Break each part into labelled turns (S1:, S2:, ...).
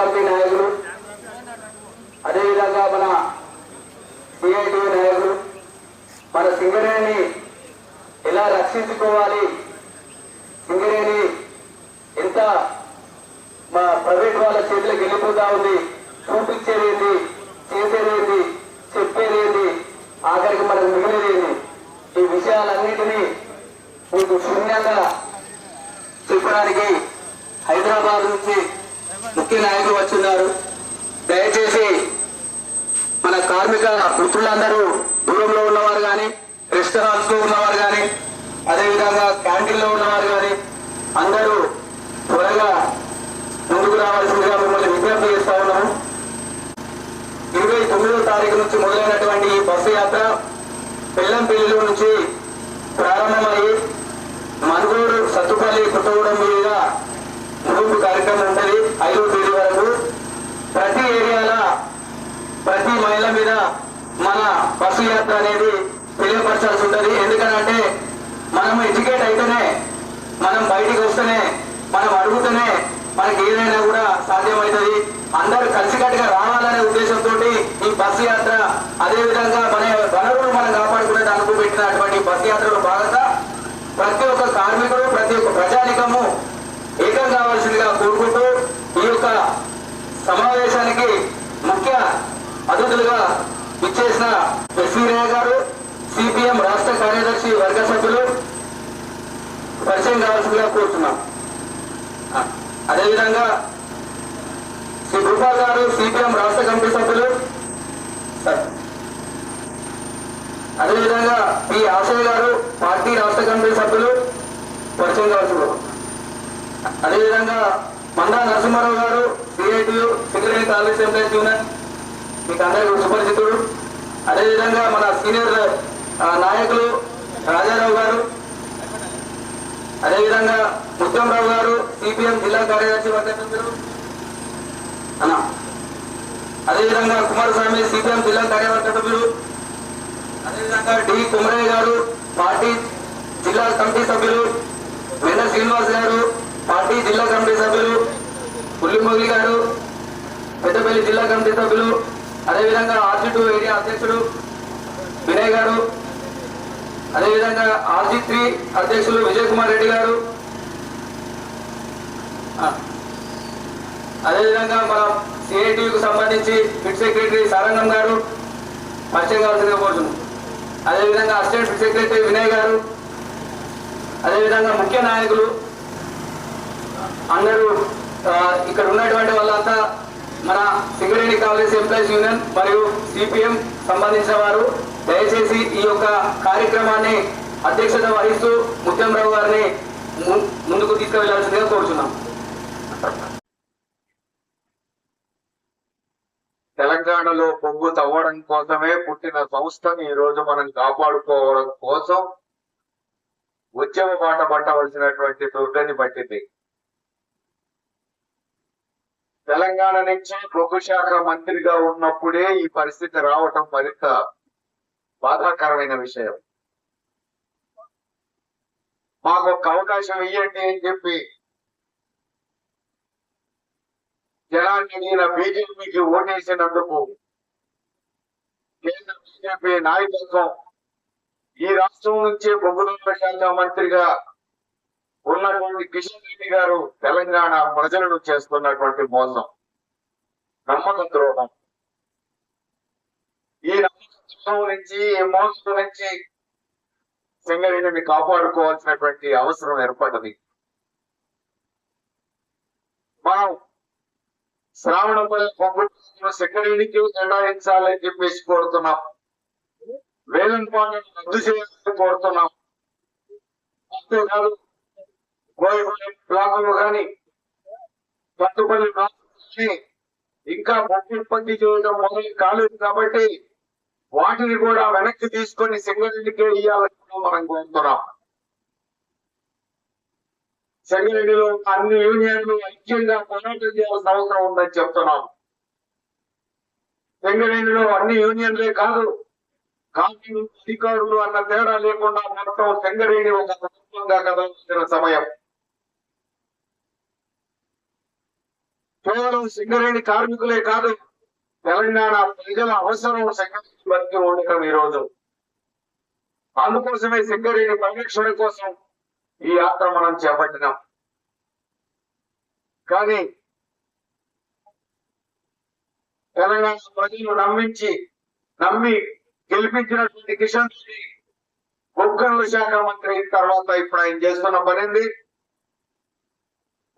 S1: Committee నాయకులు అదేవిధంగా మన సిఐటి నాయకులు మన సింగరేణిని ఎలా రక్షించుకోవాలి సింగరేణి ఎంత మా ప్రైవేట్ వాళ్ళ చేతులకు వెళ్ళిపోతా ఉంది చూపించేదేంటి చేసేదేంటి చెప్పేదేంటి ఆఖరికి మనకు మిగిలిదేంటి ఈ విషయాలన్నిటినీ మీకు శూన్యంగా చెప్పడానికి హైదరాబాద్ నుంచి ముఖ్య నాయకులు వచ్చిన్నారు దయచేసి మన కార్మిక మిత్రులందరూ దూరంలో ఉన్నవారు కానీ రెస్టారెంట్స్లో ఉన్నవారు కానీ అదేవిధంగా క్యాంటీన్లో ఉన్నవారు కానీ అందరూ త్వరగా ముందుకు రావాల్సిందిగా మిమ్మల్ని విజ్ఞప్తి చేస్తా ఉన్నాము. ఇరవై తొమ్మిదో తారీఖు నుంచి మొదలైనటువంటి ఈ బస్సు యాత్ర పెల్లంపల్లిలో నుంచి ప్రారంభమయ్యి మనుగోడు సత్తుపల్లి కుట్టగూడెం మీదుగా ముగింపు కార్యక్రమం ఉంటుంది ఐదో తేదీ వరకు ప్రతి ఏరియాల ప్రతి మహిళ మీద మన బస్సు యాత్ర అనేది తెలియపరచాల్సి ఉంటుంది. ఎందుకంటే మనం ఎడ్యుకేట్ అయితేనే మనం బయటికి వస్తేనే మనం అడుగుతూనే మనకి ఏదైనా కూడా సాధ్యమవుతుంది. అందరూ కలిసికట్టుగా రావాలనే ఉద్దేశంతో ఈ బస్సు యాత్ర అదే విధంగా మన వనరులు మనం కాపాడుకునే దానికి పెట్టినటువంటి బస్సు యాత్రలో భాగంగా ప్రతి ఒక్క కార్మికుడు ప్రతి ఒక్క ప్రజానికము ఏకం కావాల్సిందిగా కోరుకుంటూ ఈ యొక్క సమావేశానికి ముఖ్య అతిథులుగా చేసిన ఎస్వీరయ్య గారు సిపిఎం రాష్ట్ర కార్యదర్శి వర్గ సభ్యులు పరిచయం కావాల్సిందిగా కోరుతున్నాం. అదేవిధంగా శ్రీ భూపాల్ గారు సిపిఎం రాష్ట్ర కమిటీ సభ్యులు అదేవిధంగా పి ఆశయ గారు పార్టీ రాష్ట్ర కమిటీ సభ్యులు పరిచయం కావాల్సింది అదేవిధంగా మందా నరసింహారావు గారు CITU Singareni college employees union మీకు అందరికీ సుపరిచితుడు అదేవిధంగా మన సీనియర్ నాయకులు రాజారావు గారు అదేవిధంగా ముత్యంరావు గారు సిపిఎం జిల్లా కార్యదర్శి వర్గ అన్న అదేవిధంగా కుమారస్వామి సిపిఎం జిల్లా కార్యవర్గ సభ్యులు అదేవిధంగా డి కుమరయ్య గారు పార్టీ జిల్లా కమిటీ సభ్యులు వెన్న శ్రీనివాస్ గారు పార్టీ జిల్లా కమిటీ సభ్యులు పుల్లిమొగిలి గారు పెద్దపల్లి జిల్లా కమిటీ సభ్యులు అదేవిధంగా ఆర్జీ టూ ఏరియా అధ్యక్షుడు వినయ్ గారు అదేవిధంగా ఆర్జీ త్రీ అధ్యక్షులు విజయ్ కుమార్ రెడ్డి గారు అదేవిధంగా మన సిఐటికి సంబంధించి ఫిట్ సెక్రటరీ సారంగం గారు పరిచయం కావాల్సిందిగా కోరుతున్నాం అదేవిధంగా అసిస్టెంట్ ఫిట్ సెక్రటరీ వినయ్ గారు అదేవిధంగా ముఖ్య నాయకులు అందరూ ఇక్కడ ఉన్నటువంటి వాళ్ళంతా మన సింగరేణి కాలేజ్ ఎంప్లాయీస్ యూనియన్ మరియు సిపిఎం సంబంధించిన వారు దయచేసి ఈ యొక్క కార్యక్రమాన్ని అధ్యక్షత వహిస్తూ ముత్యంరావు గారిని ముందుకు తీసుకువెళ్ళాల్సిందిగా కోరుచున్నాం.
S2: తెలంగాణలో పొంగు తవ్వడం కోసమే పుట్టిన సంస్థను ఈ రోజు మనం కాపాడుకోవడం కోసం ఉద్యమ పాట పట్టవలసినటువంటి దుర్గతి పట్టింది. తెలంగాణ నుంచి బొగ్గు శాఖ మంత్రిగా ఉన్నప్పుడే ఈ పరిస్థితి రావటం మరింత బాధాకరమైన విషయం. మాకు ఒక అవకాశం ఇవ్వండి అని చెప్పి జనాన్ని ఈయన బీజేపీకి ఓటేసినందుకు కేంద్ర బీజేపీ నాయకత్వం ఈ రాష్ట్రం నుంచే బొగ్గుదొంగ శాఖ మంత్రిగా ఉన్నటువంటి కిషన్ రెడ్డి గారు తెలంగాణ ప్రజలను చేస్తున్నటువంటి మోసం. నమ్మక ద్రోహం. ఈ నమ్మక ద్రోహం నుంచి ఈ మోసం నుంచి సింగరేణిని కాపాడుకోవాల్సినటువంటి అవసరం ఏర్పడింది. మనం శ్రావణపల్లి పొగ్గును సెక్రటరీకి కేటాయించాలని చెప్పేసి కోరుతున్నాం. వేలం పాటను రద్దు చేయాలని కోరుతున్నాం. అంతేకాదు కోయగూడెం బ్లాకులు కానీ పట్టుపల్లి బ్లాకులు ఇంకా ప్రత్యుత్పత్తి చేయడం మొదలు కాలేదు కాబట్టి వాటిని కూడా వెనక్కి తీసుకొని సింగరెడ్డికే ఇవ్వాలని మనం కోరుతున్నాం. సింగరెడ్డిలో అన్ని యూనియన్లు ఐక్యంగా పోరాటం చేయాల్సిన అవసరం ఉందని చెప్తున్నాం. సింగరేణిలో అన్ని యూనియన్లే కాదు కాంగ్రెస్ అధికారులు అన్న తేడా లేకుండా మొత్తం సింగరేణి ఒక కుటుంబంగా కదలాల్సిన సమయం. కేవలం సింగరేణి కార్మికులే కాదు తెలంగాణ ప్రజల అవసరం సంఘటించి బతికి ఉండటం ఈ రోజు. అందుకోసమే సింగరేణి పరిరక్షణ కోసం ఈ యాత్ర మనం చేపట్టినాం. కానీ తెలంగాణ ప్రజలు నమ్మించి నమ్మి గెలిపించినటువంటి కిషన్ రెడ్డి బొగ్గనుల శాఖ మంత్రి తర్వాత ఇప్పుడు ఆయన చేస్తున్న పనింది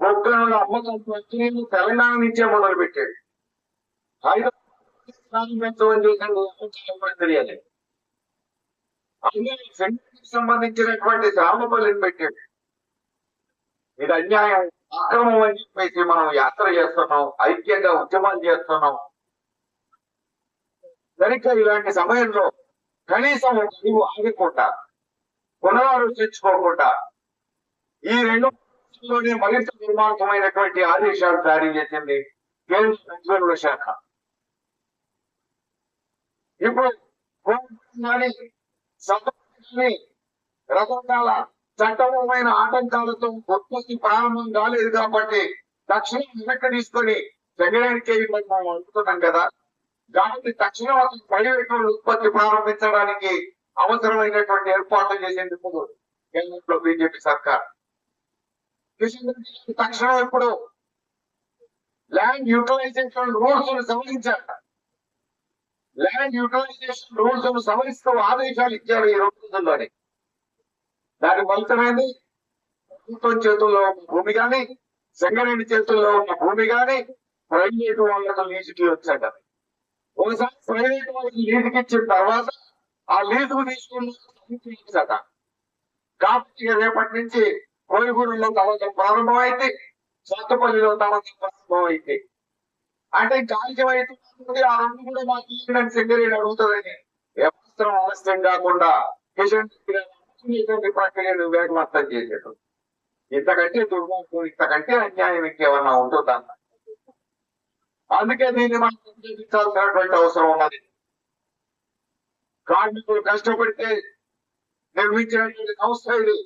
S2: బొగ్గనుల అమ్మకం ప్రక్రియను తెలంగాణ నుంచే మొదలు పెట్టాడు. తెలియాలి. సంబంధించినటువంటి రామపల్లిని పెట్టాడు. ఇది అన్యాయం అక్రమం అని చెప్పేసి మనం యాత్ర చేస్తున్నాం ఐక్యంగా ఉద్యమాలు చేస్తున్నాం. సరిగ్గా ఇలాంటి సమయంలో కనీసం నువ్వు ఆగకుండా పునరాలోచించుకోకుండా ఈ రెండు రాష్ట్రంలోనే మరింత నిర్మాణమైనటువంటి ఆదేశాలు జారీ చేసింది కేంద్ర పెట్రోల్ శాఖ. ఇప్పుడు రకరకాల చట్టపరమైన ఆటంకాలతో ఉత్పత్తి ప్రారంభం కాలేదు కాబట్టి తక్షణం వెనక్కి తీసుకొని సెకండ్ మనం అనుకున్నాం కదా. కాబట్టి తక్షణం అతను ప్రైవేట్ ఉత్పత్తి ప్రారంభించడానికి అవసరమైనటువంటి ఏర్పాట్లు చేసేందుకు కేంద్రంలో బీజేపీ సర్కార్ తక్షణం ఇప్పుడు ల్యాండ్ యూటిలైజేషన్ రూల్స్ సవరించారు ల్యాండ్ యూటిలైజేషన్ రూల్స్ సవరిస్తూ ఆదేశాలు ఇచ్చారు ఈ రోజుల్లోనే దాని ఫలితమైంది ప్రభుత్వం చేతుల్లో ఉన్న భూమి కానీ సంగారెడ్డి చేతుల్లో ఉన్న భూమి కానీ ప్రైవేట్ వాళ్ళకు లీజుకి వచ్చాక ఒకసారి ప్రైవేట్ వాళ్ళకి లీజుకి ఇచ్చిన తర్వాత ఆ లీజుకు తీసుకున్న కాబట్టి రేపటి నుంచి కోయిగూరులో తవ్వకం ప్రారంభమైంది సొంతపల్లిలో తవ్వకం ప్రారంభమైంది అంటే కాల్యం అవుతుంది ఆ రెండు కూడా మాకు ఇవ్వడానికి సెక్రటరీ అడుగుతుందని ఏమాత్రం ఆలస్యం కాకుండా కిషన్ ప్రక్రియను వేగవంతం చేశాడు ఇంతకంటే దుర్మార్గం ఇంతకంటే అన్యాయం ఇంకేమన్నా ఉంటుందన్న అందుకే దీన్ని మనం వ్యతిరేకించాల్సినటువంటి అవసరం ఉన్నది. కార్మికులు కష్టపడితే నిర్మించినటువంటి సంస్థ ఇది.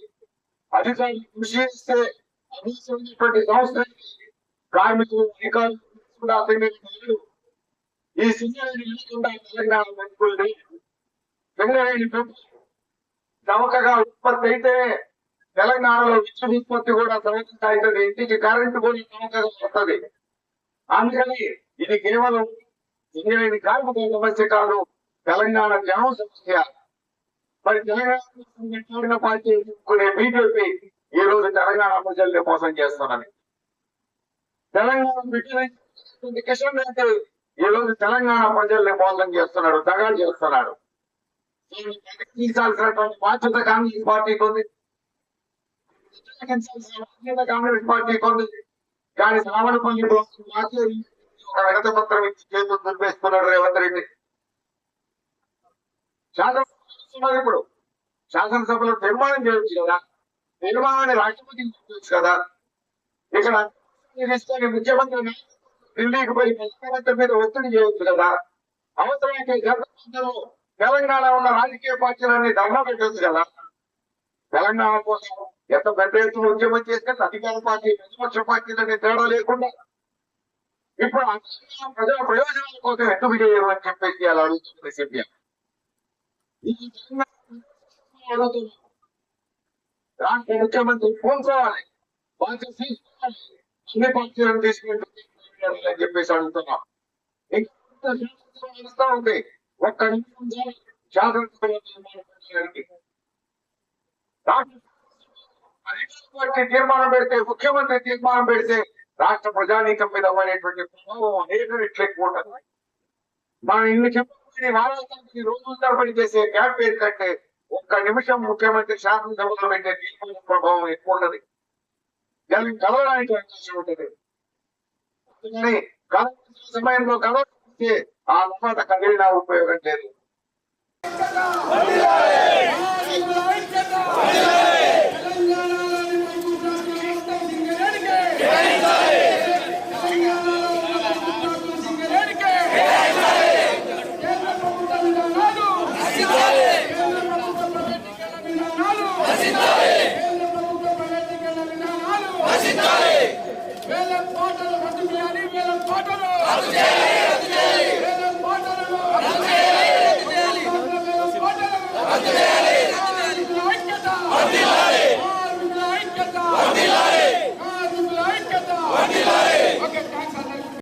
S2: అధికారులు కృషి చేస్తే అభివృద్ధి సంస్థ కార్మికులు అధికారులు కూడా ఈ సింగరేణి లేకుండా తెలంగాణ బతుకుల్ని సింగరేణి చవకగా ఉత్పత్తి అయితే తెలంగాణలో విద్యుత్ ఉత్పత్తి కూడా చవక అవుతుంది ఇంటికి కరెంటు కూడా చవకగా వస్తుంది అందుకని ఇది కేవలం సింగరేణి కార్మికుల సమస్య కాదు తెలంగాణ జనం సమస్య మరి తెలంగాణ పార్టీ ఎన్నుకునే బీజేపీ ఈ రోజు తెలంగాణ ప్రజల్ని మోసం చేస్తున్నది తెలంగాణ బిడ్డ కిషన్ రెడ్డి ఈ రోజు తెలంగాణ ప్రజల్ని మోసం చేస్తున్నాడు దగాలు చేస్తున్నాడు. దీన్ని బాధ్యత కాంగ్రెస్ పార్టీకి ఉంది కాంగ్రెస్ పార్టీకి ఉంది కానీ శ్రావణపల్లిలో మాకే పత్రం ఇచ్చి చేతులు దుర్పేసుకున్నాడు రేవంత్ రెడ్డి. చేస్తున్నారు ఇప్పుడు శాసనసభలో నిర్మాణం చేయొచ్చు కదా? నిర్మాణాన్ని రాష్ట్రపతి చేయొచ్చు కదా? ఇక్కడ తీసుకొని ముఖ్యమంత్రి ఢిల్లీకి పోయి ముఖ్యమంత్రి మీద ఒత్తిడి చేయొచ్చు కదా? అవసరమైతే గర్భంలో తెలంగాణ ఉన్న రాజకీయ పార్టీలన్నీ ధర్నా పెట్టచ్చు కదా? తెలంగాణ కోసం ఎంత పెద్ద ఎత్తున ఉద్యమం చేస్తే అధికార పార్టీ ప్రతిపక్ష పార్టీలనే తేడా లేకుండా ఇప్పుడు ఆ ప్రజల ప్రయోజనాల కోసం ఎందుకు చేయరు అని చెప్పేసి అలా అడుగుతుంది సిపిఎం. రాష్ట్ర ముఖ్యమంత్రి పూనుకోవాలి బాధ్యత తీసుకోవాలి అన్ని పార్టీలను తీసుకుంటే అని చెప్పేసి అడుగుతున్నాం ఇంకా శాసనసభ నడుస్తా ఉంది ఒక్క నిమిషం చాలు శాసనసభ తీర్మానం పెట్టడానికి. రాష్ట్ర అధికార పార్టీ తీర్మానం పెడితే ముఖ్యమంత్రి తీర్మానం పెడితే రాష్ట్ర ప్రజానీకం మీద అనేటువంటి ప్రభావం అనేక రెట్లు ఎక్కువ ఉంటుంది మనం ఇన్ని చెప్పబడి వారాల తరబడి రోజుల తరబడి చేసే క్యాంపెయిన్ కంటే ఒక్క నిమిషం ముఖ్యమంత్రి శాసనసభలో పెట్టే తీర్మానం ప్రభావం ఎక్కువ ఉన్నది. దానికి కలవడానికి అవకాశం ఉంటుంది. సమయంలో కలవకపోతే ఆ తర్వాత కదిలినా ఉపయోగం లేదు.